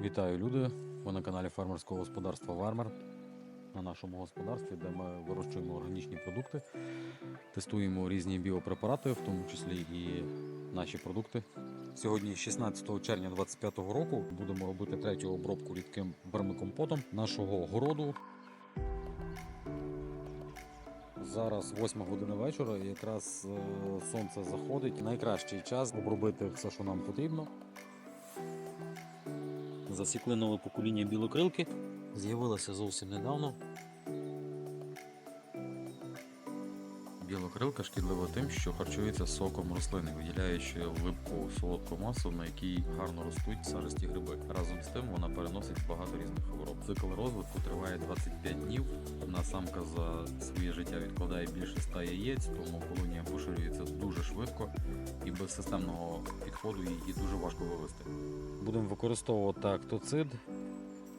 Вітаю люди! Ви на каналі фермерського господарства Вармер. На нашому господарстві, де ми вирощуємо органічні продукти, тестуємо різні біопрепарати, в тому числі і наші продукти. Сьогодні, 16 червня 2025 року, будемо робити третю обробку рідким вермикомпотом нашого городу. Зараз 8 година вечора, і якраз е, сонце заходить. Найкращий час обробити все, що нам потрібно. Засікли нове покоління білокрилки. З'явилося зовсім недавно. Білокрилка шкідлива тим, що харчується соком рослини, виділяючи липку солодку масу, на якій гарно ростуть сажисті гриби. Разом з тим вона переносить багато різних хвороб. Цикл розвитку триває 25 днів. Одна самка за своє життя відкладає більше 100 яєць, тому колонія поширюється дуже швидко і без системного підходу її дуже важко вивести. Будемо використовувати актоцид.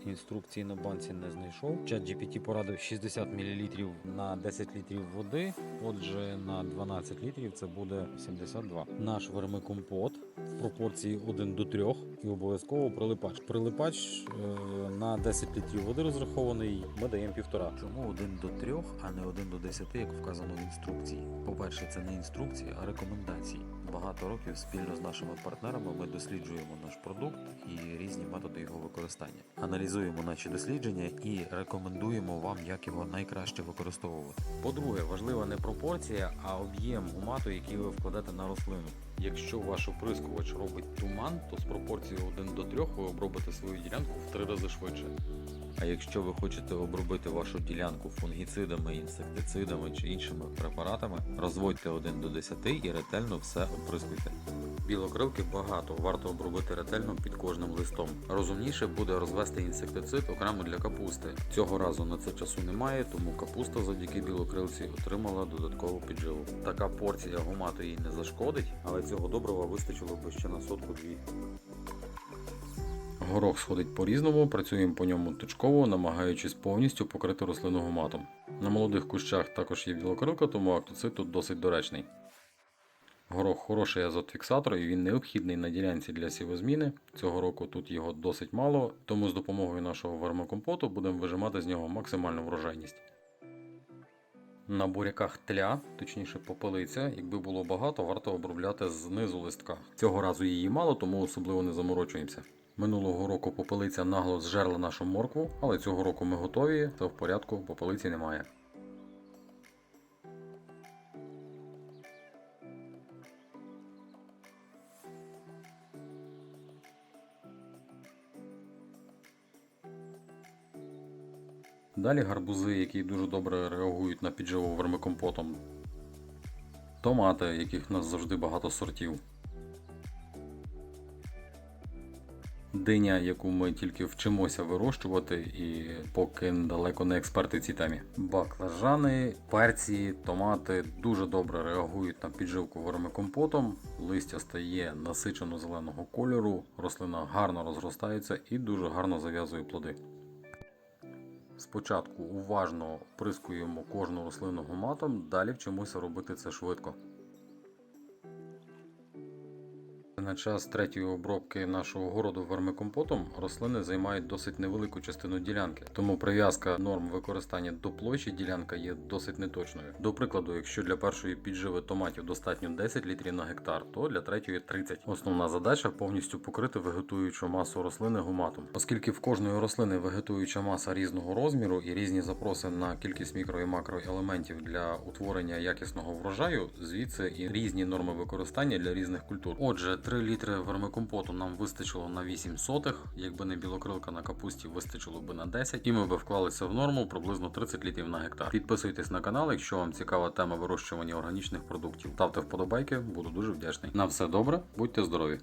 Інструкції на банці не знайшов. Чат GPT порадив 60 мл на 10 літрів води. Отже, на 12 літрів це буде 72. Наш вермикомпот в пропорції 1 до 3 і обов'язково прилипач. Прилипач е, на 10 літрів води розрахований. Ми даємо півтора. Чому 1 до 3, а не 1 до 10, як вказано в інструкції? По-перше, це не інструкції, а рекомендації. Багато років спільно з нашими партнерами ми досліджуємо наш продукт і різні методи його використання. Аналізуємо наші дослідження і рекомендуємо вам, як його найкраще використовувати. По-друге, важлива не пропорція, а об'єм гумату, який ви вкладете на рослину. Якщо ваш оприскувач робить туман, то з пропорцією 1 до 3 ви обробите свою ділянку в 3 рази швидше. А якщо ви хочете обробити вашу ділянку фунгіцидами, інсектицидами чи іншими препаратами, розводьте 1 до 10 і ретельно все оприскуйте. Білокрилки багато, варто обробити ретельно під кожним листом. Розумніше буде розвести інсектицид окремо для капусти. Цього разу на це часу немає, тому капуста завдяки білокрилці отримала додаткову підживу. Така порція гумату їй не зашкодить, але цього добрива вистачило би ще на сотку-дві. Горох сходить по-різному, працюємо по ньому точково, намагаючись повністю покрити рослину гуматом. На молодих кущах також є білокрилка, тому актоцид тут досить доречний. Горох хороший азотфіксатор і він необхідний на ділянці для сівозміни. Цього року тут його досить мало, тому з допомогою нашого вермокомпоту будемо вижимати з нього максимальну врожайність. На буряках тля, точніше попелиця, якби було багато, варто обробляти знизу листка. Цього разу її мало, тому особливо не заморочуємося. Минулого року попелиця нагло зжерла нашу моркву, але цього року ми готові, то в порядку попелиці немає. Далі гарбузи, які дуже добре реагують на підживу вермикомпотом. Томати, яких в нас завжди багато сортів. Диня, яку ми тільки вчимося вирощувати, і поки далеко не експерти цій темі. Баклажани, перці, томати дуже добре реагують на підживку вермикомпотом. Листя стає насичено зеленого кольору, рослина гарно розростається і дуже гарно зав'язує плоди. Спочатку уважно прискуємо кожну рослину гуматом, далі вчимося робити це швидко. На час третьої обробки нашого городу вермикомпотом рослини займають досить невелику частину ділянки, тому прив'язка норм використання до площі ділянка є досить неточною. До прикладу, якщо для першої підживи томатів достатньо 10 літрів на гектар, то для третьої 30. Основна задача повністю покрити вегетуючу масу рослини гуматом, оскільки в кожної рослини вегетуюча маса різного розміру і різні запроси на кількість мікро і макроелементів для утворення якісного врожаю, звідси і різні норми використання для різних культур. Отже, 3 літри вермикомпоту нам вистачило на 8 сотих. Якби не білокрилка на капусті, вистачило би на 10, і ми би вклалися в норму приблизно 30 літрів на гектар. Підписуйтесь на канал, якщо вам цікава тема вирощування органічних продуктів. Ставте вподобайки, буду дуже вдячний. На все добре, будьте здорові!